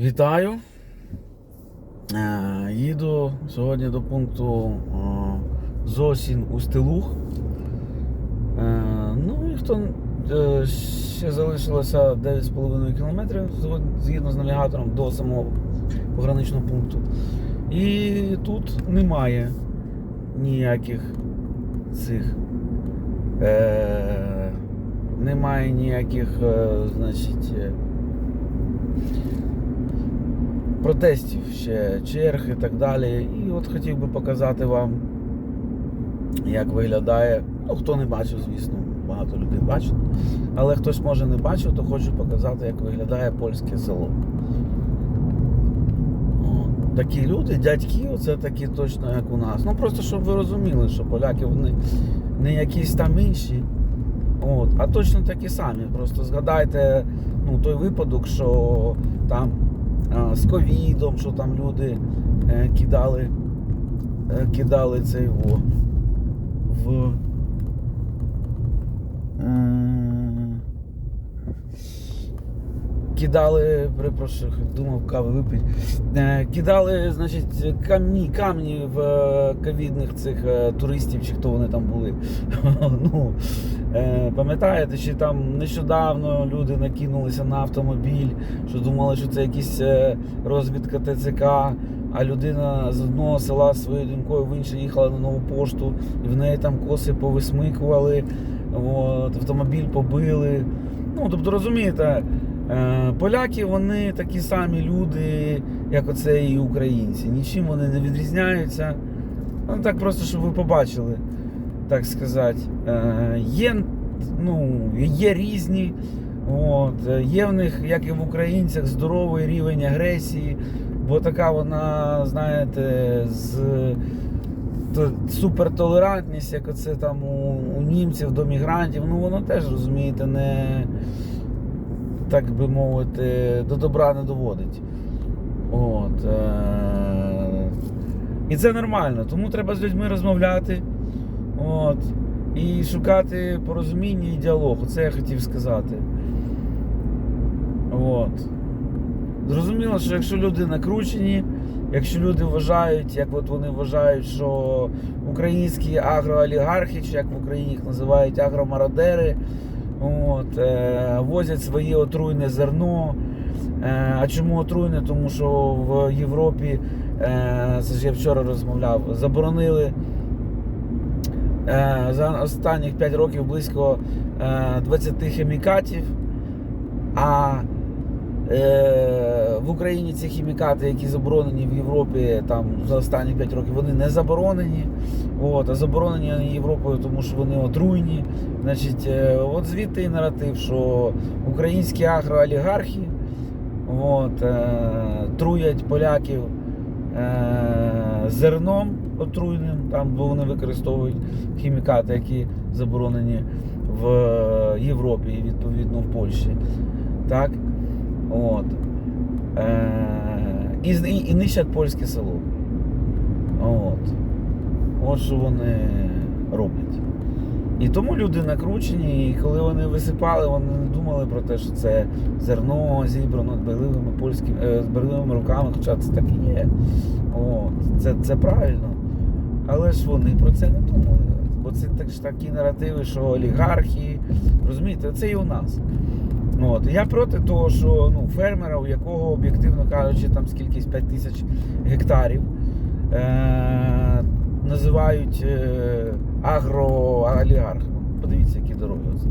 Вітаю. Е, Їду сьогодні до пункту е, Зосін Устилух. Е, Ну і хто ще залишилося 9,5 кілометрів згідно з навігатором до самого пограничного пункту. І тут немає ніяких цих. Немає ніяких, значить. Протестів ще черг і так далі. І от хотів би показати вам, як виглядає. Ну, хто не бачив, звісно, багато людей бачить. Але хтось може не бачив, то хочу показати, як виглядає польське село. Такі люди, дядьки, оце такі точно, як у нас. Ну просто щоб ви розуміли, що поляки вони не якісь там інші. От, а точно такі самі. Просто згадайте ну, той випадок, що там з ковідом, що там люди е, кидали, е, кидали цей во, в. Кидали, перепрошую, думав кави випити. Е, Кидали, значить, камні, камні в е, ковідних цих е, туристів, чи хто вони там були. ну, пам'ятаєте, чи там нещодавно люди накинулися на автомобіль, що думали, що це якийсь е, розвідка ТЦК, а людина з одного села своєю донькою в інше їхала на нову пошту, і в неї там коси повисмикували, от, автомобіль побили. Ну, тобто, розумієте, поляки вони такі самі люди, як оце і українці. Нічим вони не відрізняються. Ну, так просто, щоб ви побачили, так сказати. Е, Є, ну, є різні. От, е, є в них, як і в українцях, здоровий рівень агресії, бо така вона, знаєте, з супертолерантність, як оце там у, у німців до мігрантів, ну воно теж, розумієте, не так би мовити, до добра не доводить. От, е- і це нормально, тому треба з людьми розмовляти. От, і шукати порозуміння і діалог. Оце я хотів сказати. От. Зрозуміло, що якщо люди накручені, якщо люди вважають, як от вони вважають, що українські агроолігархи, чи як в Україні їх називають агромародери, от, е, возять своє отруйне зерно. Е, а чому отруйне? Тому що в Європі, е, це ж я вчора розмовляв, заборонили е, за останніх 5 років близько е, 20 хімікатів. А е, в Україні ці хімікати, які заборонені в Європі там за останні 5 років, вони не заборонені. От, а заборонені Європою, тому що вони отруйні. Значить, е, от звідти і наратив, що українські агроолігархи от, е, труять поляків е, зерном отруйним, там, бо вони використовують хімікати, які заборонені в Європі і відповідно в Польщі. Так? От. Е, і, і, нищать польське село. От. От що вони роблять. І тому люди накручені, і коли вони висипали, вони не думали про те, що це зерно зібрано дбайливими польськими е, з дбайливими руками, хоча це так і є. От. Це, це правильно. Але ж вони про це не думали. Бо це так, такі наративи, що олігархи, розумієте, це і у нас. От. Я проти того, що ну, фермера, у якого, об'єктивно кажучи, там скількись 5 тисяч гектарів, е- називають е- агроолігархами. Подивіться, які дороги. Оце.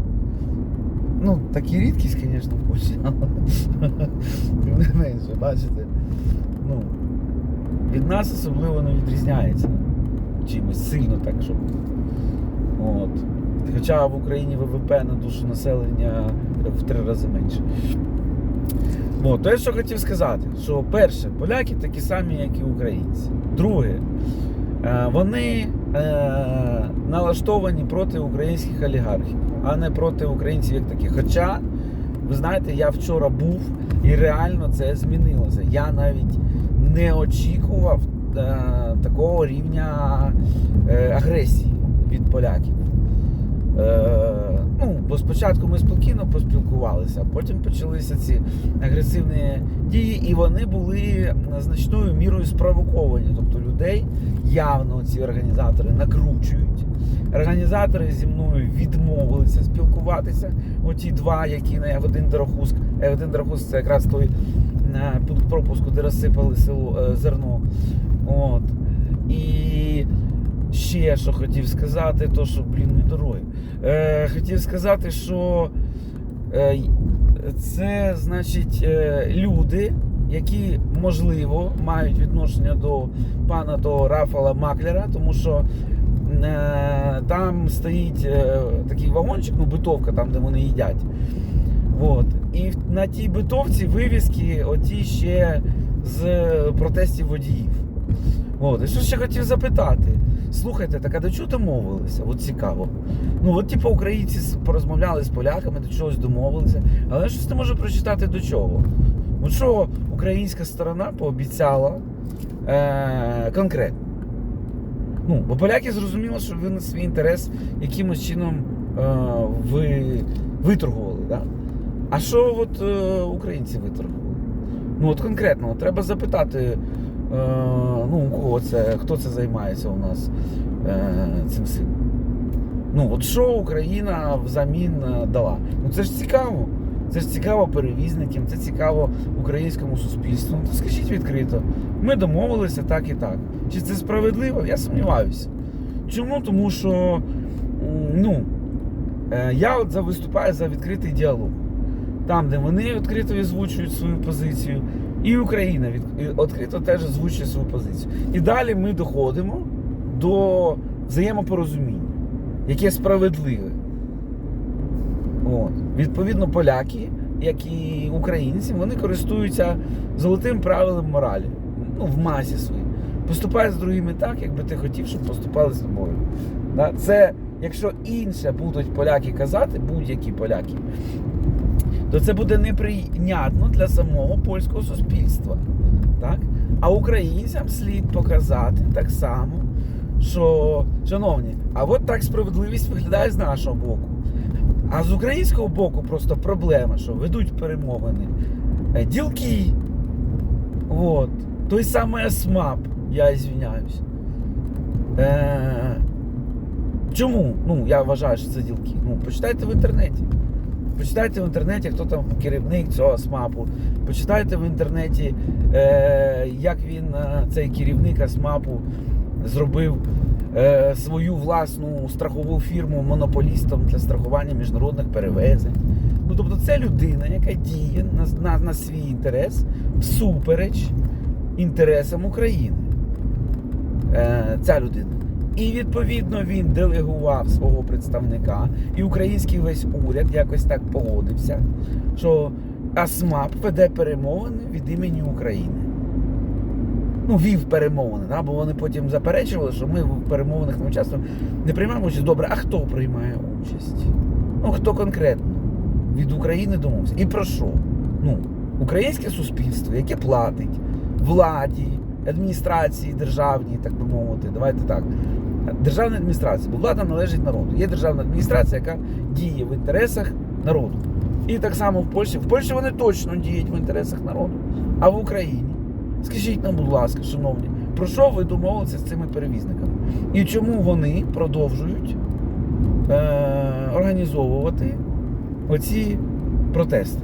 Ну, такі рідкість, звісно, в Польщі, але тим не менше, бачите. Ну, від нас особливо не відрізняється чимось сильно так, щоб. От. Хоча в Україні ВВП на душу населення в три рази менше. От, то я що хотів сказати, що перше, поляки такі самі, як і українці. Друге, вони е, налаштовані проти українських олігархів, а не проти українців як таких. Хоча, ви знаєте, я вчора був і реально це змінилося. Я навіть не очікував е, такого рівня е, агресії від поляків. Е, Ну, бо спочатку ми спокійно поспілкувалися, а потім почалися ці агресивні дії, і вони були значною мірою спровоковані. Тобто людей явно ці організатори накручують. Організатори зі мною відмовилися спілкуватися. Оті два, які на один Дорохуск, один Дорохуск це якраз той е, пункт пропуску, де розсипали село е, зерно. От. І ще що хотів сказати, то що, блін, не дороги. Е, хотів сказати, що е, це значить е, люди, які можливо мають відношення до пана того Рафала Маклера, тому що е, там стоїть е, такий вагончик, ну битовка, там де вони їдять. От. І на тій битовці вивіски оті ще з протестів водіїв. От. І що ще хотів запитати? Слухайте, так а до чого домовилися? От цікаво. Ну, от типу українці порозмовляли з поляками, до чогось домовилися, але щось не можу прочитати до чого. От що українська сторона пообіцяла е- конкретно. Ну, бо поляки зрозуміли, що ви на свій інтерес якимось чином е- ви виторгували. Да? А що от е- українці виторгували? Ну от конкретно, от треба запитати, е, ну, у кого це, хто це займається у нас е, цим всім. Ну, от що Україна взамін е, дала? Ну це ж цікаво. Це ж цікаво перевізникам, це цікаво українському суспільству. Ну, то скажіть відкрито, ми домовилися так і так. Чи це справедливо? Я сумніваюся. Чому? Тому що ну, е, я от виступаю за відкритий діалог. Там, де вони відкрито озвучують свою позицію, і Україна відкрито теж озвучує свою позицію. І далі ми доходимо до взаємопорозуміння, яке справедливе. От. Відповідно, поляки, як і українці, вони користуються золотим правилом моралі. Ну, в масі своїй. Поступай з другими так, якби ти хотів, щоб поступали з тобою. Це, якщо інше будуть поляки казати, будь-які поляки, то це буде неприйнятно для самого польського суспільства. Так? А українцям слід показати так само, що, шановні, а от так справедливість виглядає з нашого боку. А з українського боку просто проблема, що ведуть перемовини е, ділки. От. Той самий СМАП, я извиняюсь. Е, чому? Ну, я вважаю, що це ділки. Ну, почитайте в інтернеті. Почитайте в інтернеті, хто там керівник цього СМАПу. Почитайте в інтернеті, е, як він, е, цей керівник СМАПу, зробив свою власну страхову фірму монополістом для страхування міжнародних перевезень. Ну, тобто це людина, яка діє на, на, на свій інтерес всупереч інтересам України. Е, ця людина. І відповідно він делегував свого представника, і український весь уряд якось так погодився, що АСМАП веде перемовини від імені України. Ну, вів перемовини, да? бо вони потім заперечували, що ми в перемовинах не участвуємо. Не приймаємо участь. Добре, а хто приймає участь? Ну, хто конкретно від України домовився? І про що? Ну, українське суспільство, яке платить владі, адміністрації державній, так би мовити, давайте так. Державна адміністрація, бо влада належить народу. Є державна адміністрація, яка діє в інтересах народу. І так само в Польщі. В Польщі вони точно діють в інтересах народу. А в Україні? Скажіть нам, будь ласка, шановні, про що ви домовилися з цими перевізниками? І чому вони продовжують е- організовувати оці протести?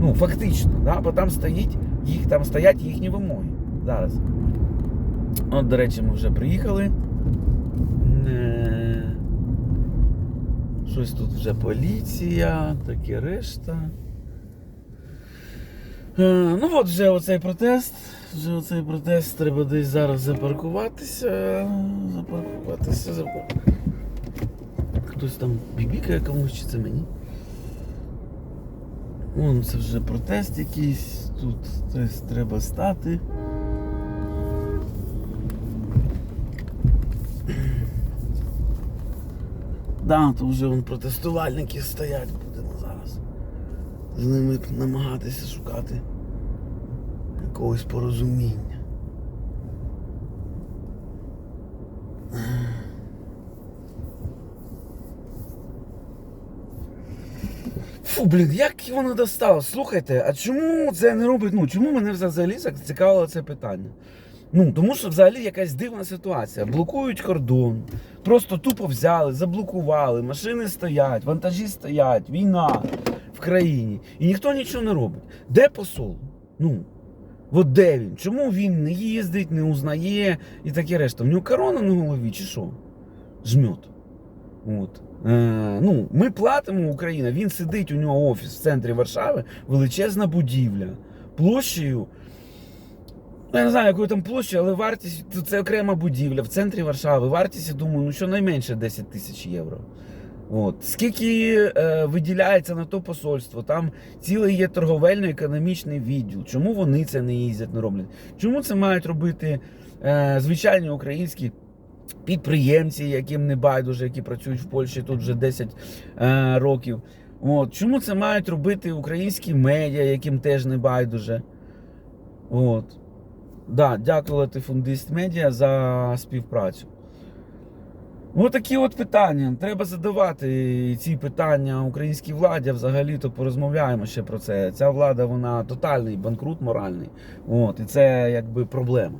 Ну, фактично, да? бо там стоїть їх, там стоять їхні вимоги зараз. От, до речі, ми вже приїхали. Е, Щось тут вже поліція, таке решта. Е, Ну от вже оцей протест. Вже оцей протест треба десь зараз запаркуватися. Запаркуватися, запаркуватися. Хтось там бібікає комусь чи це мені. Вон це вже протест якийсь. Тут десь треба стати. Да, то вже вон протестувальники стоять. З ними намагатися шукати якогось порозуміння. Фу, блін, як воно достало? Слухайте, а чому це не робить? Ну чому мене взагалі зацікавило це питання? Ну, тому що взагалі якась дивна ситуація. Блокують кордон, просто тупо взяли, заблокували, машини стоять, вантажі стоять, війна країні. І ніхто нічого не робить. Де посол? Ну, от де він? Чому він не їздить, не узнає і таке решта? В нього корона на голові чи що? Жмет. От. Е, ну, ми платимо Україна, він сидить, у нього офіс в центрі Варшави, величезна будівля. Площею. Ну, я не знаю, якої там площі, але вартість це окрема будівля в центрі Варшави. Вартість, я думаю, ну щонайменше 10 тисяч євро. От. Скільки е, виділяється на то посольство, там цілий є торговельно-економічний відділ. Чому вони це не їздять, не роблять? Чому це мають робити е, звичайні українські підприємці, яким не байдуже, які працюють в Польщі тут вже 10 е, років? От. Чому це мають робити українські медіа, яким теж не байдуже? От. Да, дякую Латифундист Медіа за співпрацю. Ось такі от питання. Треба задавати ці питання українській владі. Взагалі то порозмовляємо ще про це. Ця влада, вона тотальний банкрут моральний. От, і це якби проблема.